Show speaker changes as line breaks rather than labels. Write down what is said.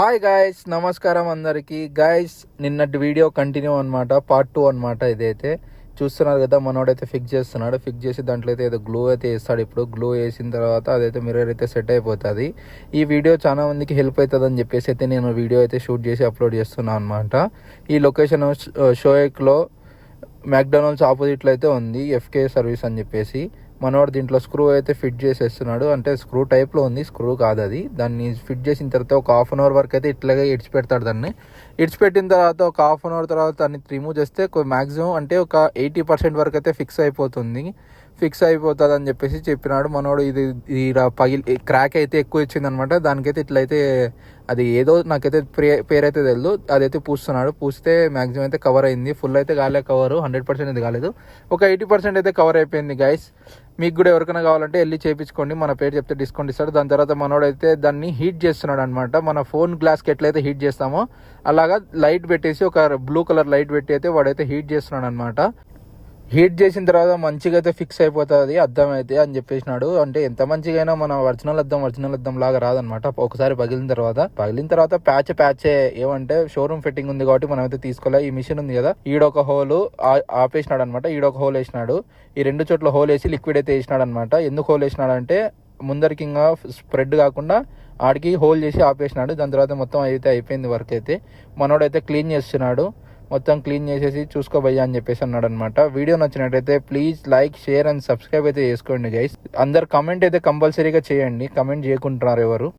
Hi guys నమస్కారం అందరికీ. Guys నిన్నటి వీడియో కంటిన్యూ అన్నమాట పార్ట్ టూ అన్నమాట ఇదైతే. చూస్తున్నారు కదా మనోడైతే ఫిక్స్ చేస్తున్నాడు. ఫిక్స్ చేసి దాంట్లో అయితే ఏదో గ్లూ అయితే వేస్తాడు ఇప్పుడు. గ్లూ వేసిన తర్వాత అదైతే మిర్రర్ అయితే సెట్ అయిపోతుంది. ఈ వీడియో చాలా మందికి హెల్ప్ అవుతుంది అని చెప్పేసి అయితే నేను వీడియో అయితే షూట్ చేసి అప్లోడ్ చేస్తున్నాను అనమాట ఈ లొకేషన్ షోయక్లో మ్యాక్డొనాల్డ్స్ ఆపోజిట్లో అయితే ఉంది ఎఫ్కే సర్వీస్ అని చెప్పేసి. మనోడు దీంట్లో స్క్రూ అయితే ఫిట్ చేసేస్తున్నాడు. అంటే స్క్రూ టైప్లో ఉంది స్క్రూ కాదు అది. దాన్ని ఫిట్ చేసిన తర్వాత ఒక హాఫ్ అన్ అవర్ వరకు అయితే ఇట్లాగే ఇడిచిపెడతాడు దాన్ని. ఇడిచిపెట్టిన తర్వాత ఒక హాఫ్ అన్ అవర్ తర్వాత దాన్ని రిమూవ్ చేస్తే మ్యాక్సిమం అంటే ఒక ఎయిటీ పర్సెంట్ వరకు అయితే ఫిక్స్ అయిపోతుంది. ఫిక్స్ అయిపోతుంది అని చెప్పేసి చెప్పినాడు. మనోడు ఇది ఇది పగిలి క్రాక్ అయితే ఎక్కువ ఇచ్చింది అనమాట దానికైతే ఇట్లయితే అది ఏదో నాకైతే ప్రే పేరైతే తెలియదు అదైతే పూస్తున్నాడు. పూస్తే మ్యాక్సిమం అయితే కవర్ అయింది. ఫుల్ అయితే కాలే కవర్ హండ్రెడ్ పర్సెంట్ అయితే కాలేదు. ఒక ఎయిటీ పర్సెంట్ అయితే కవర్ అయిపోయింది గైస్ మీకు కూడా ఎవరికైనా కావాలంటే వెళ్ళి చేయించుకోండి మన పేరు చెప్తే డిస్కౌంట్ ఇస్తాడు. దాని తర్వాత మనోడైతే దాన్ని హీట్ చేస్తున్నాడు అనమాట మన ఫోన్ గ్లాస్కి ఎట్లయితే హీట్ చేస్తామో అలాగా లైట్ పెట్టేసి ఒక బ్లూ కలర్ లైట్ పెట్టి అయితే వాడైతే హీట్ చేస్తున్నాడు అనమాట హీట్ చేసిన తర్వాత మంచిగా అయితే ఫిక్స్ అయిపోతుంది అద్దం అయితే అని చెప్పేసినాడు. అంటే ఎంత మంచిగా మన ఒరిజినల్ అద్దం ఒరిజినల్ అద్దం లాగా రాదనమాట. ఒకసారి పగిలిన తర్వాత పగిలిన తర్వాత ప్యాచ్ ప్యాచే ఏమంటే షోరూమ్ ఫిట్టింగ్ ఉంది కాబట్టి మనం అయితే తీసుకోలే. ఈ మిషన్ ఉంది కదా ఈడొక హోల్ ఆపేసినాడు అనమాట ఈడొక హోల్ వేసినాడు. ఈ రెండు చోట్ల హోల్ వేసి లిక్విడ్ అయితే వేసినాడు అనమాట ఎందుకు హోల్ వేసినాడు అంటే ముందరికి ఇంకా స్ప్రెడ్ కాకుండా ఆడికి హోల్ చేసి ఆపేసినాడు. దాని తర్వాత మొత్తం అయితే అయిపోయింది వర్క్ అయితే. మనోడైతే క్లీన్ చేస్తున్నాడు. మొత్తం క్లీన్ చేసేసి చూసుకోబోయ్యా అని చెప్పేసి అన్నాడు అనమాట వీడియో నచ్చినట్టయితే please like share and subscribe అయితే చేసుకోండి గైస్. అందరు కమెంట్ అయితే కంపల్సరీగా చేయండి. కమెంట్ చేయకుంటున్నారు ఎవరు?